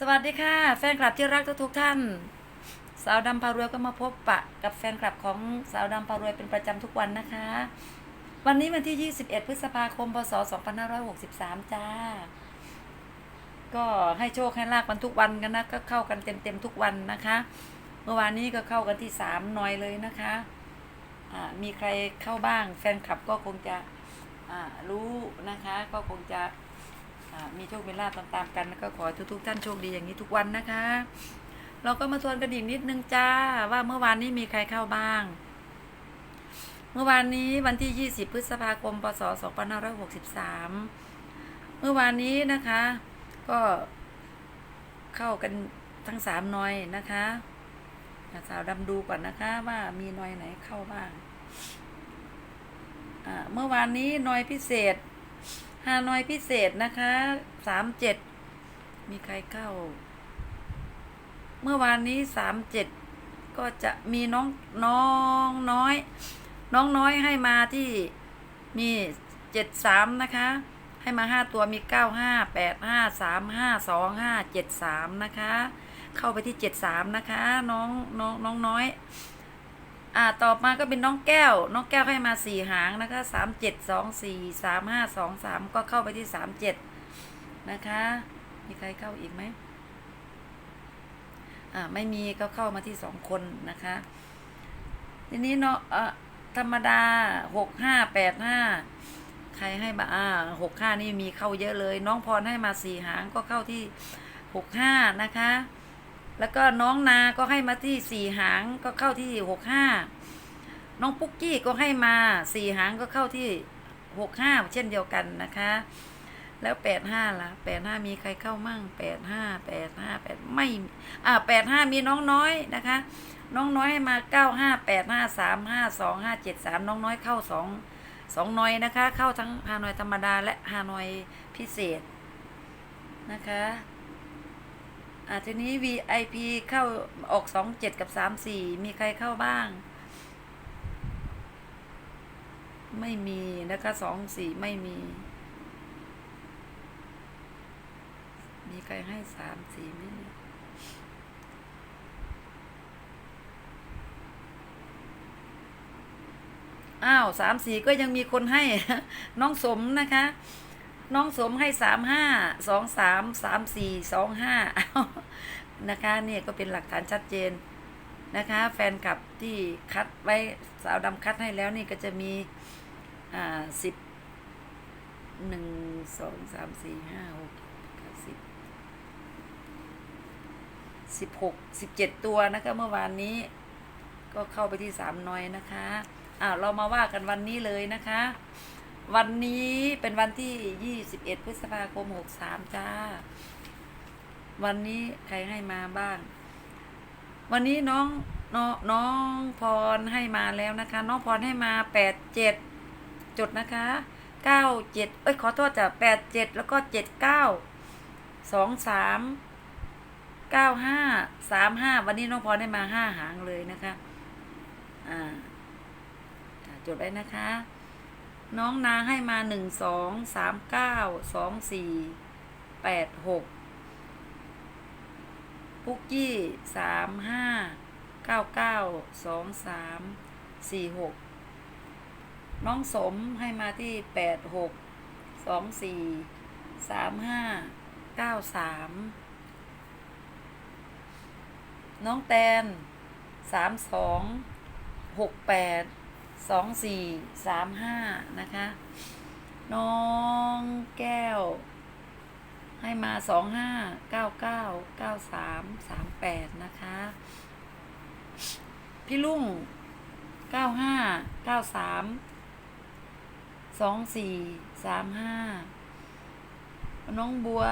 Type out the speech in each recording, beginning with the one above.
สวัสดีค่ะ แฟนคลับที่รักทุกท่าน สาวดำพารวยก็มาพบปะกับแฟนคลับของสาวดำพารวยเป็นประจำทุกวันนะคะ วันนี้วันที่ 21 พฤษภาคม พศ 2563 จ้า ก็ให้โชคให้ลากกันทุกวันกันนะ ก็เข้ากันเต็มๆทุกวันนะคะ เมื่อวานนี้ก็เข้ากันที่สามหน่อยเลยนะคะอ่ามีใครเข้าบ้าง แฟนคลับก็คงจะอ่ารู้นะคะ ก็คงจะ มีโชคมีลาภตามๆกันแล้วก็ขอทุกๆท่านโชคดีอย่างนี้ทุกวันนะคะ เราก็มาทวนกันอีกนิดนึงจ้าว่าเมื่อวานนี้มีใครเข้าบ้าง เมื่อวานนี้วันที่ 20 พฤษภาคม พศ 2563 เมื่อวานนี้นะคะ ก็เข้ากันทั้งสามหน่อยนะคะสาวดำดูก่อนนะคะว่ามีหน่อยไหนเข้าบ้าง เมื่อวานนี้หน่อยพิเศษ ฮานอยพิเศษนะคะสามเจ็ดมีใครเข้า เมื่อวานนี้สามเจ็ดก็จะมีน้องน้องน้อย น้องน้อยให้มาที่มีเจ็ดสามนะคะ ให้มาห้าตัวมีเก้าห้าแปดห้าสามห้าสองห้าเจ็ดสามนะคะ เข้าไปที่เจ็ดสามนะคะ น้องน้องน้องน้อย อ่าต่อมาก็เป็นน้องแก้ว น้องแก้วให้มาสี่หางนะคะสามเจ็ดสองสี่สามห้าสองสามก็เข้าไปที่สามเจ็ดนะคะ มีใครเข้าอีกไหมอ่าไม่มีก็เข้ามาที่สองคนนะคะ ทีนี้เนาะอะธรรมดาหกห้าแปดห้าใครให้มาอ่าหกห้านี่มีเข้าเยอะเลย น้องพรให้มาสี่หางก็เข้าที่หกห้านะคะ แล้วก็น้องนาก็ให้มาที่สี่หางก็เข้าที่หกห้าน้องปุ๊กกี้ก็ให้มาสี่หางก็เข้าที่หกห้าเช่นเดียวกันนะคะ แล้วแปดห้าล่ะแปดห้ามีใครเข้ามั่งแปดห้าแปดห้าแปดไม่อ่าแปดห้ามีน้องน้อยนะคะ น้องน้อยให้มาเก้าห้าแปดห้าสามห้าสองห้าเจ็ดสามน้องน้อยเข้าสองสองหน้อยนะคะ เข้าทั้งฮานอยธรรมดาและฮานอยพิเศษนะคะ อ่าทีนี้ VIP เข้าออกสองเจ็ดกับสามสี่มีใครเข้าบ้าง ไม่มีนะคะสองสี่ไม่มี มีใครให้สามสี่ไม่อ้าวสามสี่ก็ยังมีคนให้ น้องสมนะคะ น้องสมให้สามห้าสองสามสามสี่สองห้านะคะเนี่ยก็เป็นหลักฐานชัดเจนนะคะ แฟนคลับที่คัดไว้สาวดำคัดให้แล้วนี่ก็จะมีอ่าสิบหนึ่งสองสามสี่ห้าหกสิบสิบหกสิบเจ็ดตัวนะคะเมื่อวานนี้ก็เข้าไปที่สามน้อยนะคะอ่าเรามาว่ากันวันนี้เลยนะคะ วันนี้เป็นวันที่ 21 พฤษภาคม 63 จ้า วันนี้ใครให้มาบ้าง วันนี้น้องน้องน้องพรให้มาแล้วนะคะ น้องพรให้มา 87 จดนะคะ 97 เอ้ย ขอโทษจ้ะ87 แล้วก็ 79 23 95 35 วันนี้น้องพรให้มา 5 หางเลยนะคะ อ่าอ่าจดไว้นะคะ น้องนาให้มาหนึ่งสองสามเก้าสองสี่แปดหกปุกกี้สามห้าเก้าเก้าสองสามสี่หกน้องสมให้มาที่แปดหกสองสี่สามห้าเก้าสามน้องแตนสามสองหกแปด สองสี่สามห้านะคะ น้องแก้ว ให้มาสองห้าเก้าเก้าเก้าสามสามแปดนะคะ พี่ลุงเก้าห้าเก้าสามสองสี่สามห้าน้องบัว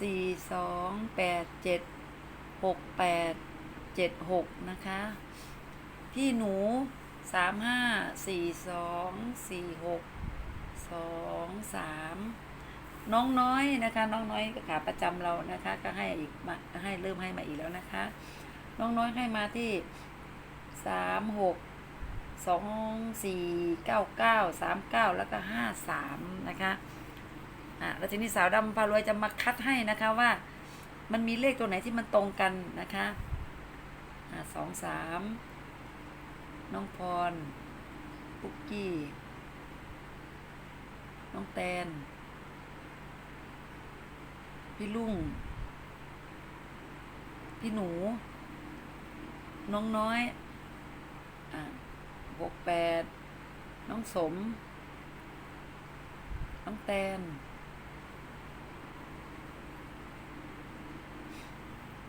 สี่สองแปดเจ็ดหกแปดเจ็ดหกนะคะ พี่หนู สามห้าสี่สองสี่หกสองสามน้องน้อยนะคะ น้องน้อยขาประจำเรานะคะ ก็ให้อีกมาให้เริ่มให้มาอีกแล้วนะคะ น้องน้อยให้มาที่สามหกสองสี่เก้าเก้าสามเก้าแล้วก็ห้าสามนะคะอะแล้วทีนี้สาวดำพารวยจะมาคัดให้นะคะว่า มันมีเลขตัวไหนที่มันตรงกันนะคะอ่าสองสาม น้องพร ปุกกี้ น้องแตน พี่ลุง พี่หนู น้องน้อย อ่าหกแปด น้องสม น้องแตน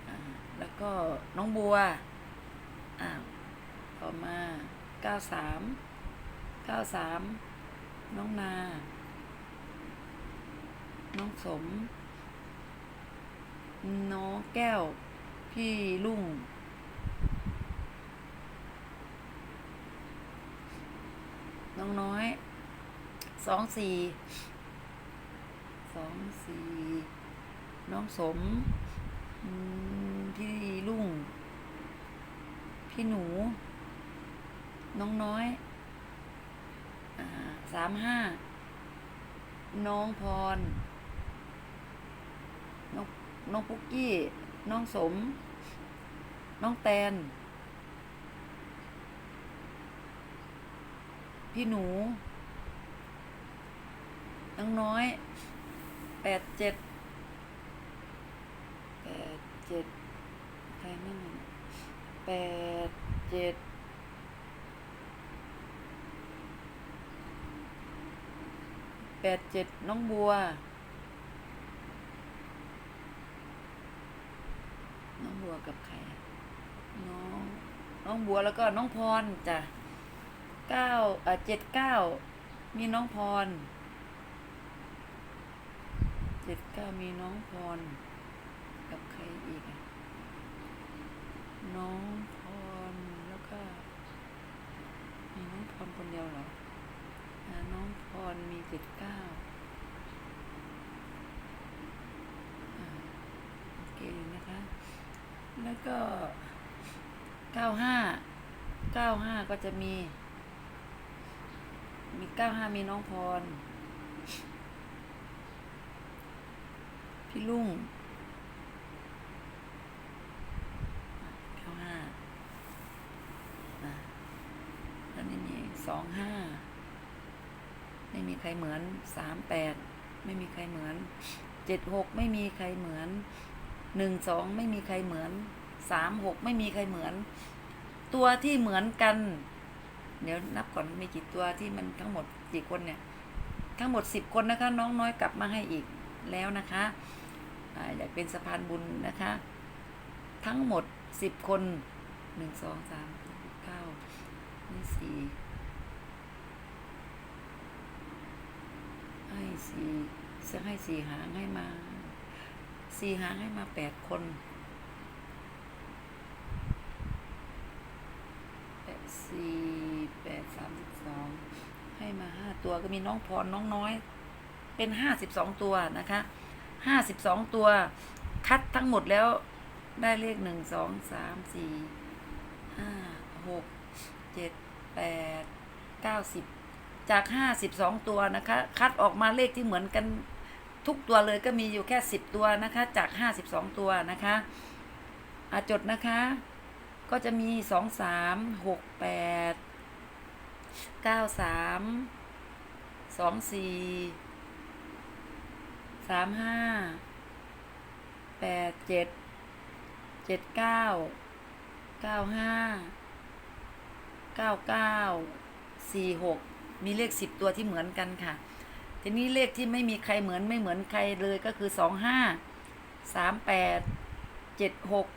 อ่าแล้วก็น้องบัวอ่า ต่อมาเก้าสามเก้าสามน้องนา น้องสม น้องแก้ว พี่ลุงน้องน้อย สองสี่ สองสี่ น้องสมอืมพี่ลุง พี่หนู น้องน้อยอ่าสามห้าน้องพร น้องน้องปุกกี้ น้องสม น้องแตน พี่หนู น้องน้อยแปดเจ็ดแปดเจ็ดใครมั่งแปดเจ็ด แปดเจ็ดน้องบัว น้องบัวกับใคร น้อง น้องบัวแล้วก็น้องพรจ้ะเก้าเอ่อเจ็ดเก้ามีน้องพรเจ็ดเก้ามีน้องพร กับใครอีกอะน้องพร แล้วก็ มีน้องพรคนเดียวเหรออ่าน้องพรมีเจ็ดเก้าอ่าโอเคนะคะ แล้วก็เก้าห้าเก้าห้าก็จะมี มีเก้าห้ามีน้องพร พี่ลุงเก้าห้าแล้วนี่มีสองห้าไม่มีใครเหมือนสามแปดไม่มีใครเหมือนเจ็ดหกไม่มีใครเหมือนหนึ่งสองไม่มีใครเหมือน สามหกไม่มีใครเหมือน ตัวที่เหมือนกัน เดี๋ยวนับก่อนมีกี่ตัวที่มันทั้งหมดกี่คนเนี่ย ทั้งหมดสิบคนนะคะ น้องน้อยกลับมาให้อีกแล้วนะคะอยากเป็นสะพานบุญนะคะ ทั้งหมดสิบคนหนึ่งสองสามเก้านี่สี่ให้สี่จะให้สี่หางให้มาสี่หางให้มาแปดคนแปด สี่แปดสามสิบสองให้มาห้าตัวก็มีน้องพรน้องน้อย เป็นห้าสิบสองตัวนะคะห้าสิบสองตัว คัดทั้งหมดแล้วได้เลขหนึ่งสองสามสี่ห้าหกเจ็ดแปดเก้าสิบจากห้าสิบสองตัวนะคะ คัดออกมาเลขที่เหมือนกันทุกตัวเลยก็มีอยู่แค่สิบตัวนะคะ จากห้าสิบสองตัวนะคะอาจดนะคะ ก็จะมีสองสามหกแปดเก้าสามสองสี่สามห้าแปดเจ็ดเจ็ดเก้าเก้าห้าเก้าเก้าสี่หกมีเลขสิบตัวที่เหมือนกันค่ะ ทีนี้เลขที่ไม่มีใครเหมือนไม่เหมือนใครเลยก็คือสองห้าสามแปดเจ็ดหก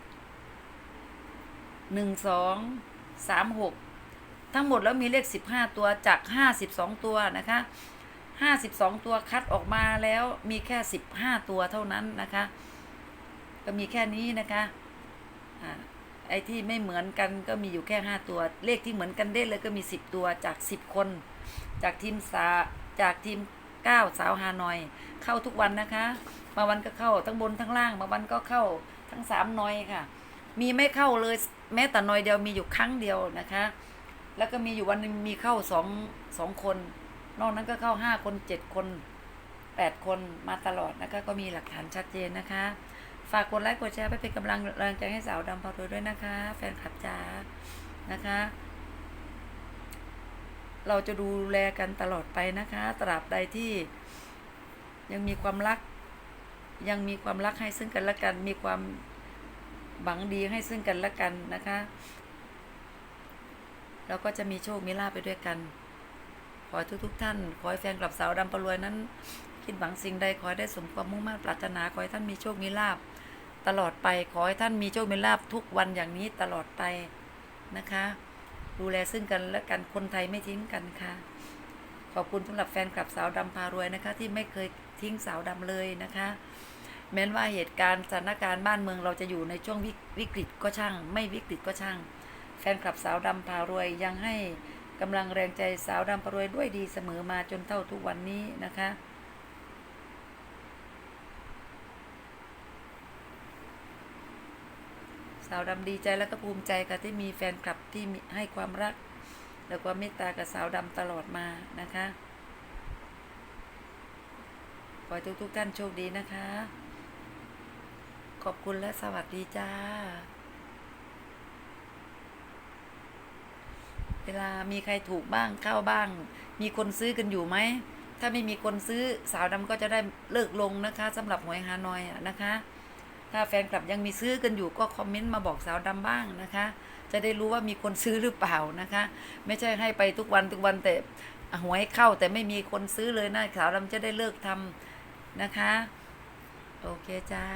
หนึ่งสองสามหกทั้งหมดแล้วมีเลขสิบห้าตัวจากห้าสิบสองตัวนะคะห้าสิบสองตัวคัดออกมาแล้วมีแค่สิบห้าตัวเท่านั้นนะคะ ก็มีแค่นี้นะคะอ่าไอ้ที่ไม่เหมือนกันก็มีอยู่แค่ห้าตัว เลขที่เหมือนกันได้เลยก็มีสิบตัวจากสิบคน จากทีมสาจากทีมเก้าสาวฮานอย เข้าทุกวันนะคะบางวันก็เข้าทั้งบนทั้งล่างบางวันก็เข้าทั้งสามนอยค่ะ มีไม่เข้าเลย แม้แต่นอยเดียวมีอยู่ครั้งเดียวนะคะ แล้วก็มีอยู่วันนึงมีเข้าสองสองคน นอกนั้นก็เข้าห้าคนเจ็ดคนแปดคนมาตลอดนะคะก็มีหลักฐานชัดเจนนะคะ ฝากกดไลค์กดแชร์ไปเป็นกำลังแรงใจให้สาวดำพอตัวด้วยนะคะ แฟนคลับจ้านะคะ เราจะดูแลกันตลอดไปนะคะ ตราบใดที่ยังมีความรัก ยังมีความรักให้ซึ่งกันและกันมีความ หวังดีให้ซึ่งกันและกันนะคะ เราก็จะมีโชคมีลาภไปด้วยกัน ขอให้ทุกท่าน ขอให้แฟนกลับสาวดำประรวยนั้น คิดหวังสิ่งใดขอให้ได้สมความมุ่งมั่นปรารถนา ขอให้ท่านมีโชคมีลาภตลอดไป ขอให้ท่านมีโชคมีลาภทุกวันอย่างนี้ตลอดไปนะคะ ดูแลซึ่งกันและกันคนไทยไม่ทิ้งกันค่ะขอบคุณสำหรับแฟนคลับสาวดำพารวยนะคะ ที่ไม่เคยทิ้งสาวดำเลยนะคะ แม้นว่าเหตุการณ์สถานการณ์บ้านเมืองเราจะอยู่ในช่วงวิกฤตก็ช่าง ไม่วิกฤตก็ช่าง แฟนคลับสาวดำพารวยยังให้กำลังแรงใจสาวดำพารวยด้วยดีเสมอมาจนเท่าทุกวันนี้นะคะสาวดำดีใจและก็ภูมิใจค่ะที่มีแฟนคลับที่ให้ความรัก และความเมตตากับสาวดำตลอดมานะคะ ขอให้ทุกๆท่านโชคดีนะคะ ขอบคุณและสวัสดีจ้า เวลามีใครถูกบ้างเข้าบ้าง มีคนซื้อกันอยู่ไหม ถ้าไม่มีคนซื้อสาวดำก็จะได้เลิกลงนะคะสำหรับหวยฮานอยนะคะ ถ้าแฟนคลับยังมีซื้อกันอยู่ก็คอมเมนต์มาบอกสาวดำบ้างนะคะ จะได้รู้ว่ามีคนซื้อหรือเปล่านะคะ ไม่ใช่ให้ไปทุกวันทุกวันแต่หวยเข้าแต่ไม่มีคนซื้อเลยนะสาวดำจะได้เลิกทำนะคะ โอเคจ้า